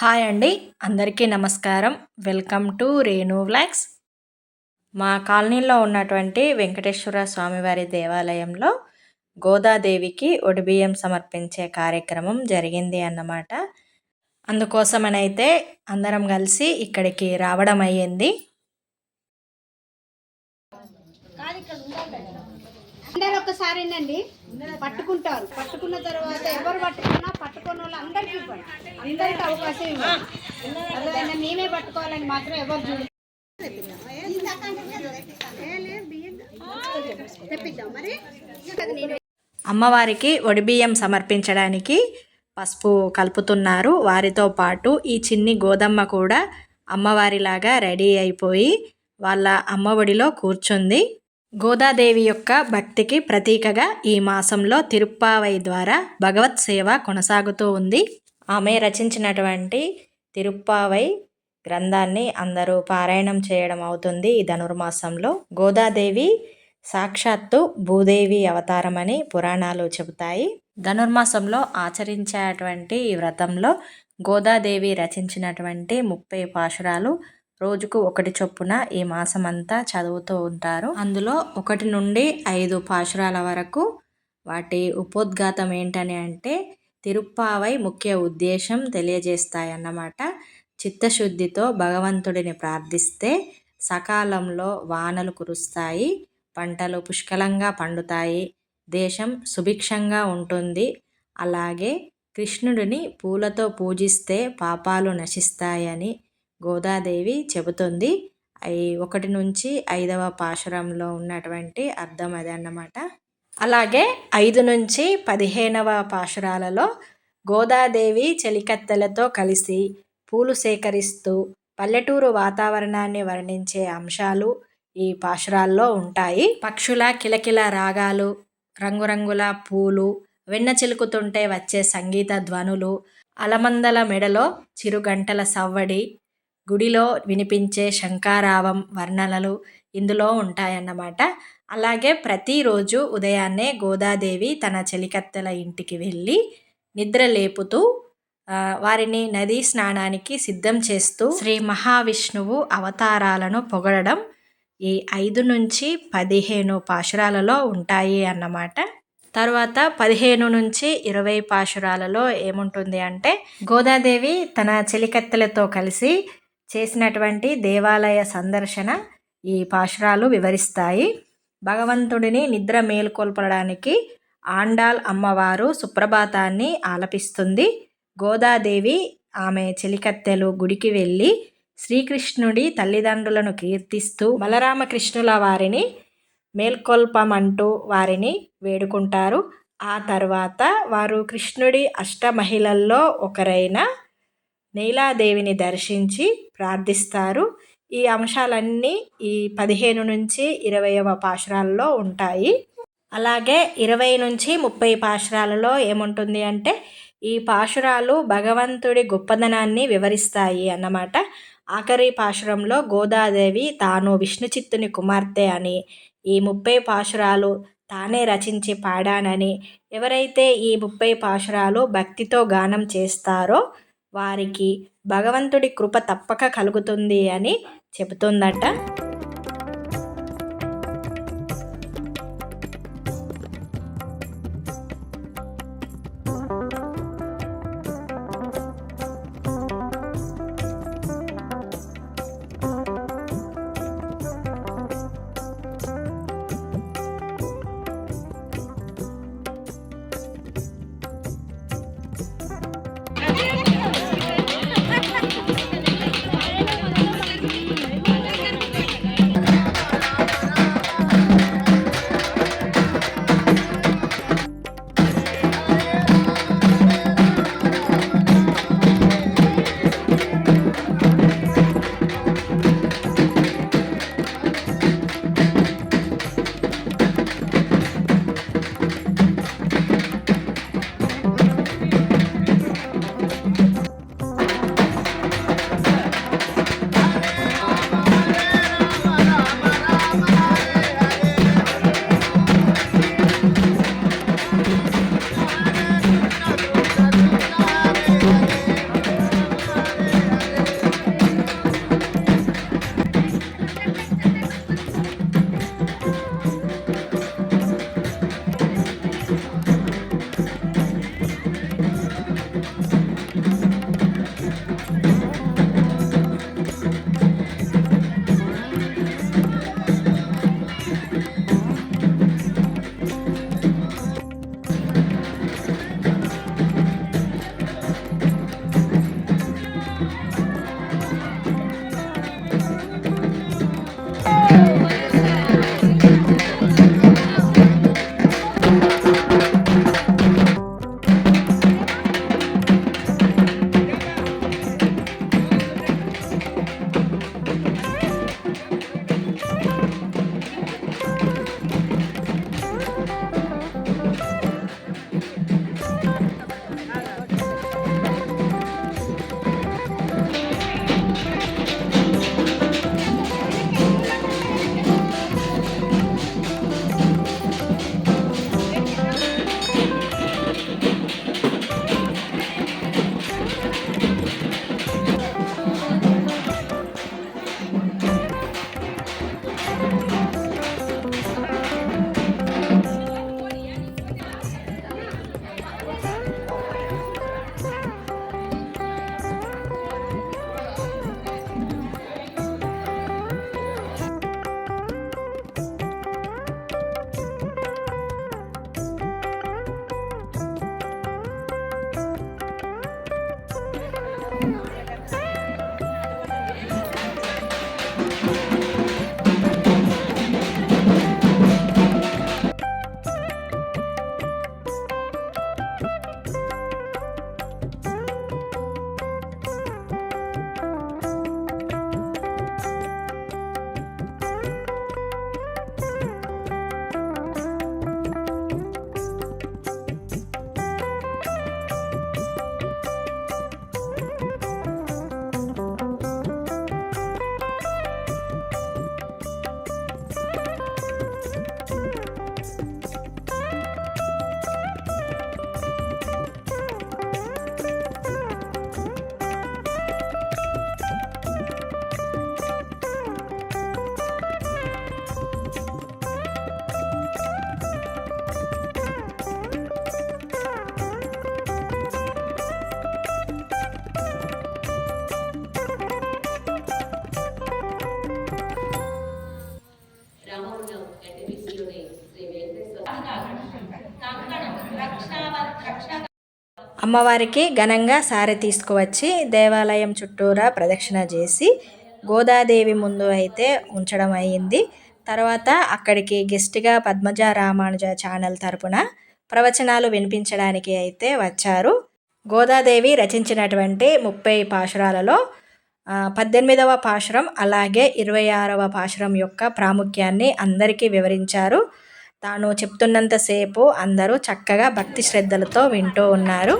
Hi అండి. అందరికీ నమస్కారం. Welcome to Renu vlogs. మా కాలనీలో ఉన్నటువంటి వెంకటేశ్వర స్వామివారి దేవాలయంలో గోదాదేవికి ఒడిబియ్యం సమర్పించే కార్యక్రమం జరిగింది అన్నమాట. అందుకోసమనైతే అందరం కలిసి ఇక్కడికి రావడం అయ్యింది. అందరు ఒకసారేనండి. పట్టుకుంటారు. పట్టుకున్న తర్వాత ఎవరు పట్టుకున్నా పట్టుకున్న వాళ్ళు అందరికీ ఇవ్వండి అందరికి అవకాశం ఇవ్వండి అర్థమైందా మేమే పట్టుకోవాలని మాత్రం ఎవరు చూడ అమ్మవారికి ఒడిబియ్యం సమర్పించడానికి పసుపు కలుపుతున్నారు. వారితో పాటు ఈ చిన్ని గోదమ్మ కూడా అమ్మవారిలాగా రెడీ అయిపోయి వాళ్ళ అమ్మ ఒడిలో కూర్చుంది. గోదాదేవి యొక్క భక్తికి ప్రతీకగా ఈ మాసంలో తిరుప్పావై ద్వారా భగవత్ సేవ కొనసాగుతూ ఉంది. ఆమె రచించినటువంటి తిరుప్పావై గ్రంథాన్ని అందరూ పారాయణం చేయడం అవుతుంది ఈ ధనుర్మాసంలో. గోదాదేవి సాక్షాత్తు భూదేవి అవతారమని పురాణాలు చెబుతాయి. ధనుర్మాసంలో ఆచరించేటువంటి ఈ వ్రతంలో గోదాదేవి రచించినటువంటి ముప్పై పాశురాలు రోజుకు ఒకటి చొప్పున ఈ మాసం అంతా చదువుతూ ఉంటారు. అందులో ఒకటి నుండి ఐదు పాశురాల వరకు వాటి ఉపోద్ఘాతం ఏంటని అంటే తిరుప్పావై ముఖ్య ఉద్దేశం తెలియజేస్తాయన్నమాట. చిత్తశుద్ధితో భగవంతుడిని ప్రార్థిస్తే సకాలంలో వానలు కురుస్తాయి పంటలు పుష్కలంగా పండుతాయి దేశం సుభిక్షంగా ఉంటుంది. అలాగే కృష్ణుడిని పూలతో పూజిస్తే పాపాలు నశిస్తాయని గోదాదేవి చెబుతుంది. అవి ఒకటి నుంచి ఐదవ పాశురంలో ఉన్నటువంటి అర్థం అది అన్నమాట. అలాగే ఐదు నుంచి పదిహేనవ పాశురాలలో గోదాదేవి చెలికత్తెలతో కలిసి పూలు సేకరిస్తూ పల్లెటూరు వాతావరణాన్ని వర్ణించే అంశాలు ఈ పాశురాల్లో ఉంటాయి. పక్షుల కిలకిల రాగాలు రంగురంగుల పూలు వెన్న చిలుకుతుంటే వచ్చే సంగీత ధ్వనులు అలమందల మెడలో చిరుగంటల సవ్వడి గుడిలో వినిపించే శంకారావం వర్ణనలు ఇందులో ఉంటాయన్నమాట. అలాగే ప్రతిరోజు ఉదయాన్నే గోదాదేవి తన చెలికత్తెల ఇంటికి వెళ్ళి నిద్ర లేపుతూ వారిని నదీ స్నానానికి సిద్ధం చేస్తూ శ్రీ మహావిష్ణువు అవతారాలను పొగడడం ఈ ఐదు నుంచి పదిహేను పాశురాలలో ఉంటాయి అన్నమాట. తర్వాత పదిహేను నుంచి ఇరవై పాశురాలలో ఏముంటుంది అంటే గోదాదేవి తన చెలికత్తెలతో కలిసి చేసినటువంటి దేవాలయ సందర్శన ఈ పాశురాలు వివరిస్తాయి. భగవంతుడిని నిద్ర మేల్కొల్పడానికి ఆండాల్ అమ్మవారు సుప్రభాతాన్ని ఆలపిస్తుంది. గోదాదేవి ఆమె చెలికత్తెలు గుడికి వెళ్ళి శ్రీకృష్ణుడి తల్లిదండ్రులను కీర్తిస్తూ బలరామకృష్ణుల వారిని మేల్కొల్పమంటూ వారిని వేడుకుంటారు. ఆ తర్వాత వారు కృష్ణుడి అష్టమహిళల్లో ఒకరైన నీలాదేవిని దర్శించి ప్రార్థిస్తారు. ఈ అంశాలన్నీ ఈ పదిహేను నుంచి ఇరవైవ పాశురాలలో ఉంటాయి. అలాగే ఇరవై నుంచి ముప్పై పాశురాలలో ఏముంటుంది అంటే ఈ పాశురాలు భగవంతుడి గొప్పదనాన్ని వివరిస్తాయి అన్నమాట. ఆఖరి పాశురంలో గోదాదేవి తాను విష్ణుచిత్తుని కుమార్తె అని ఈ ముప్పై పాశురాలు తానే రచించి పాడానని ఎవరైతే ఈ ముప్పై పాశురాలు భక్తితో గానం చేస్తారో వారికి భగవంతుడి కృప తప్పక కలుగుతుంది అని చెబుతుందట. అమ్మవారికి ఘనంగా సారె తీసుకువచ్చి దేవాలయం చుట్టూరా ప్రదక్షిణ చేసి గోదాదేవి ముందు అయితే ఉంచడం అయ్యింది తర్వాత అక్కడికి గెస్ట్గా పద్మజ రామానుజ ఛానల్ తరపున ప్రవచనాలు వినిపించడానికి అయితే వచ్చారు. గోదాదేవి రచించినటువంటి ముప్పై పాశురాలలో పద్దెనిమిదవ పాశురం అలాగే ఇరవై ఆరవ పాశురం యొక్క ప్రాముఖ్యాన్ని అందరికీ వివరించారు. తాను చెప్తున్నంతసేపు అందరూ చక్కగా భక్తి శ్రద్ధలతో వింటూ ఉన్నారు.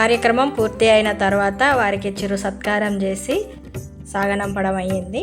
కార్యక్రమం పూర్తి అయిన తర్వాత వారికి చిరు సత్కారం చేసి సాగనంపడం అయ్యింది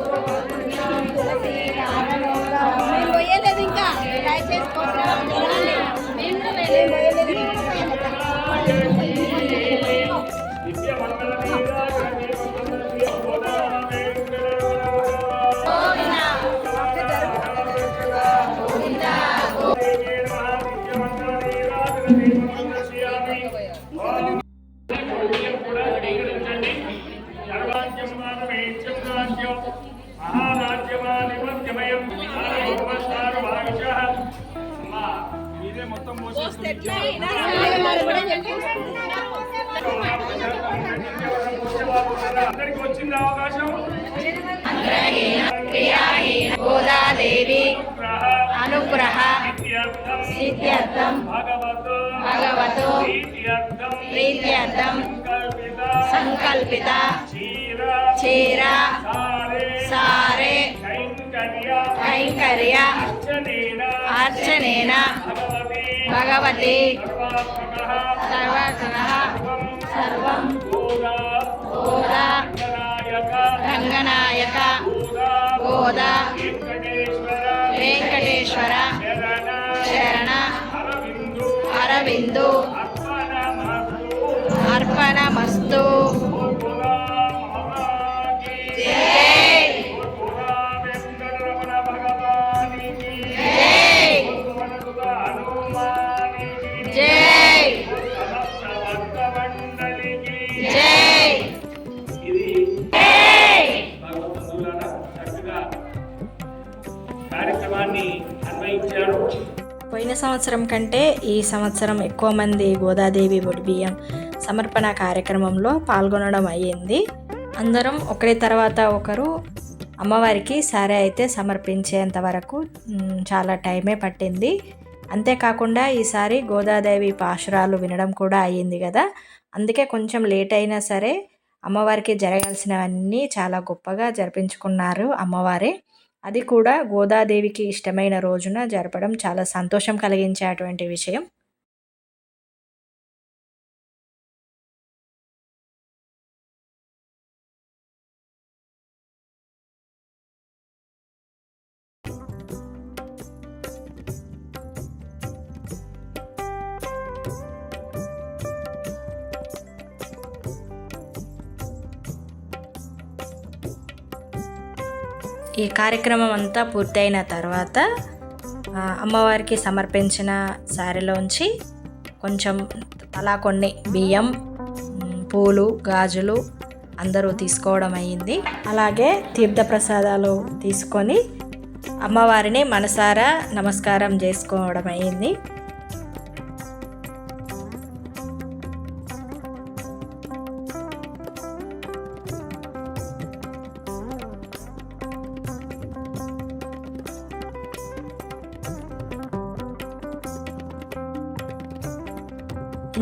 వచ్చింది అవకాశం? గోదాదేవి అనుగ్రహ సిద్ధ్యర్థం భగవతో ప్రీత్యర్థం ప్రీత్యర్థం కల్పిత సంకల్పిత చీర సారే కైంకర్య అర్చనేన భగవతి సర్వగుణ సర్వం గోదా గోదా గణాయక రంగనాయక గోదా గోదా వెంకటేశ్వర వెంకటేశ్వర సంవత్సరం కంటే ఈ సంవత్సరం ఎక్కువ మంది గోదాదేవి ఒడి బియ్యం సమర్పణ కార్యక్రమంలో పాల్గొనడం అయ్యింది. అందరం ఒకరి తర్వాత ఒకరు అమ్మవారికి సారే అయితే సమర్పించేంత వరకు చాలా టైమే పట్టింది. అంతేకాకుండా ఈసారి గోదాదేవి పాశురాలు వినడం కూడా అయ్యింది కదా. అందుకే కొంచెం లేట్ అయినా సరే అమ్మవారికి జరగాల్సినవన్నీ చాలా గొప్పగా జరిపించుకున్నారు అమ్మవారే. అది కూడా గోదాదేవికి ఇష్టమైన రోజున జరపడం చాలా సంతోషం కలిగించేటువంటి విషయం. ఈ కార్యక్రమం అంతా పూర్తయిన తర్వాత అమ్మవారికి సమర్పించిన శారీలోంచి కొంచెం అలా కొన్ని బియ్యం పూలు గాజులు అందరూ తీసుకోవడం అయ్యింది. అలాగే తీర్థప్రసాదాలు తీసుకొని అమ్మవారిని మనసారా నమస్కారం చేసుకోవడం అయ్యింది.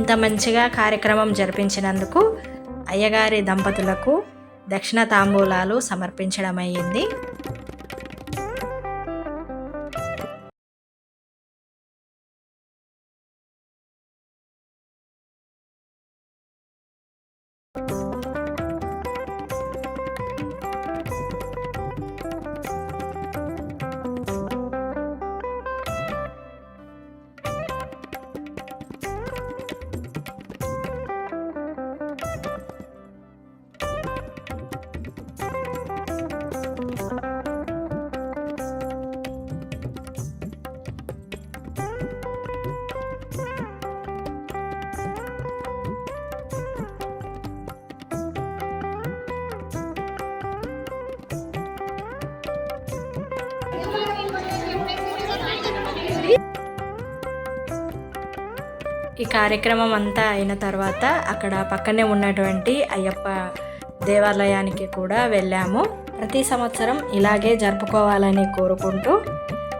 ఇంత మంచిగా కార్యక్రమం జరిపించినందుకు అయ్యగారి దంపతులకు దక్షిణ తాంబూలాలు సమర్పించడం అయ్యింది ఈ కార్యక్రమం అంతా అయిన తర్వాత అక్కడ పక్కనే ఉన్నటువంటి అయ్యప్ప దేవాలయానికి కూడా వెళ్ళాము. ప్రతి సంవత్సరం ఇలాగే జరుపుకోవాలని కోరుకుంటూ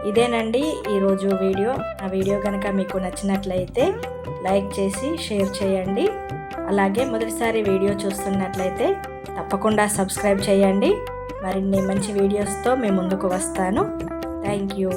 ఇదేనండి ఈరోజు వీడియో. ఆ వీడియో కనుక మీకు నచ్చినట్లయితే లైక్ చేసి షేర్ చేయండి. అలాగే మొదటిసారి వీడియో చూస్తున్నట్లయితే తప్పకుండా సబ్స్క్రైబ్ చేయండి. మరిన్ని మంచి వీడియోస్తో మీ ముందుకు వస్తాను. Thank you